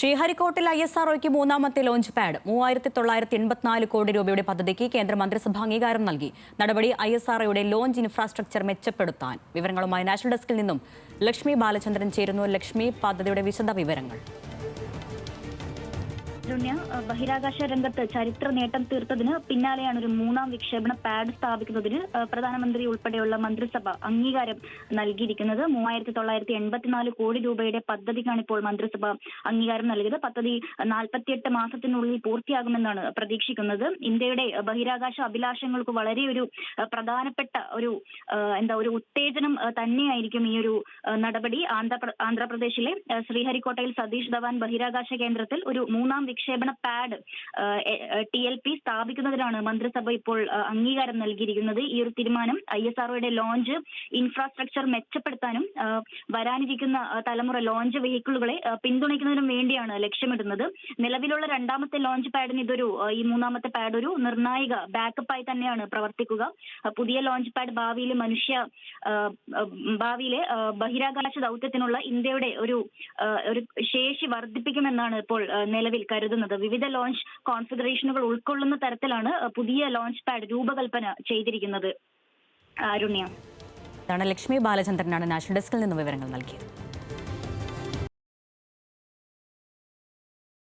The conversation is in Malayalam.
ശ്രീഹരിക്കോട്ടിൽ ഐ എസ് ആർ ഒയ്ക്ക് മൂന്നാമത്തെ ലോഞ്ച് പാഡ് മൂവായിരത്തി തൊള്ളായിരത്തി എൺപത്തിനാല് കോടി രൂപയുടെ പദ്ധതിക്ക് കേന്ദ്രമന്ത്രിസഭ അംഗീകാരം നൽകി. നടപടി ഐ എസ് ആർ ഒയുടെ ലോഞ്ച് ഇൻഫ്രാസ്ട്രക്ചർ മെച്ചപ്പെടുത്താൻ. വിവരങ്ങളുമായി നാഷണൽ ഡെസ്കിൽ നിന്നും ലക്ഷ്മി ബാലചന്ദ്രൻ ചേരുന്നു. ലക്ഷ്മി പദ്ധതിയുടെ വിശദ വിവരങ്ങൾ കാരുണ്യ ബഹിരാകാശ രംഗത്ത് ചരിത്ര നേട്ടം തീർത്തതിന് പിന്നാലെയാണ് ഒരു മൂന്നാം വിക്ഷേപണ പാഡ് സ്ഥാപിക്കുന്നതിന് പ്രധാനമന്ത്രി ഉൾപ്പെടെയുള്ള മന്ത്രിസഭ അംഗീകാരം നൽകിയിരിക്കുന്നത്. മൂവായിരത്തി തൊള്ളായിരത്തി എൺപത്തിനാല് കോടി രൂപയുടെ പദ്ധതിക്കാണ് ഇപ്പോൾ മന്ത്രിസഭ അംഗീകാരം നൽകിയത്. പദ്ധതി നാൽപ്പത്തിയെട്ട് മാസത്തിനുള്ളിൽ പൂർത്തിയാകുമെന്നാണ് പ്രതീക്ഷിക്കുന്നത്. ഇന്ത്യയുടെ ബഹിരാകാശ അഭിലാഷങ്ങൾക്ക് വളരെ ഒരു പ്രധാനപ്പെട്ട ഒരു എന്താ ഒരു ഉത്തേജനം തന്നെയായിരിക്കും ഈ ഒരു നടപടി. ആന്ധ്ര ആന്ധ്രാപ്രദേശിലെ ശ്രീഹരിക്കോട്ടയിൽ സതീഷ് ധവാൻ ബഹിരാകാശ കേന്ദ്രത്തിൽ ഒരു മൂന്നാം വിക്ഷേപണ പാഡ് ടി എൽ പി സ്ഥാപിക്കുന്നതിനാണ് മന്ത്രിസഭ ഇപ്പോൾ അംഗീകാരം നൽകിയിരിക്കുന്നത്. ഈ ഒരു തീരുമാനം ഐ എസ് ആർഒയുടെ ലോഞ്ച് ഇൻഫ്രാസ്ട്രക്ചർ മെച്ചപ്പെടുത്താനും വരാനിരിക്കുന്ന തലമുറ ലോഞ്ച് വെഹിക്കിളുകളെ പിന്തുണയ്ക്കുന്നതിനും വേണ്ടിയാണ് ലക്ഷ്യമിടുന്നത്. നിലവിലുള്ള രണ്ടാമത്തെ ലോഞ്ച് പാഡിന് ഇതൊരു ഈ മൂന്നാമത്തെ പാഡ് ഒരു നിർണായക ബാക്കപ്പായി തന്നെയാണ് പ്രവർത്തിക്കുക. പുതിയ ലോഞ്ച് പാഡ് ഭാവിയിൽ മനുഷ്യ ഭാവിയിലെ ബഹിരാകാശ ദൗത്യത്തിനുള്ള ഇന്ത്യയുടെ ഒരു ഒരു ശേഷി വർദ്ധിപ്പിക്കുമെന്നാണ് ഇപ്പോൾ നിലവിൽ കരുതുന്നത്. വിവിധ ലോഞ്ച് കോൺഫിഗറേഷനുകൾ ഉൾക്കൊള്ളുന്ന തരത്തിലാണ് പുതിയ ലോഞ്ച് പാഡ് രൂപകൽപ്പന ചെയ്തിരിക്കുന്നത്. ഇതാണ് ലക്ഷ്മി ബാലചന്ദ്രനാണ് നാഷണൽ ഡെസ്കിൽ നിന്ന് വിവരങ്ങൾ നൽകിയത്.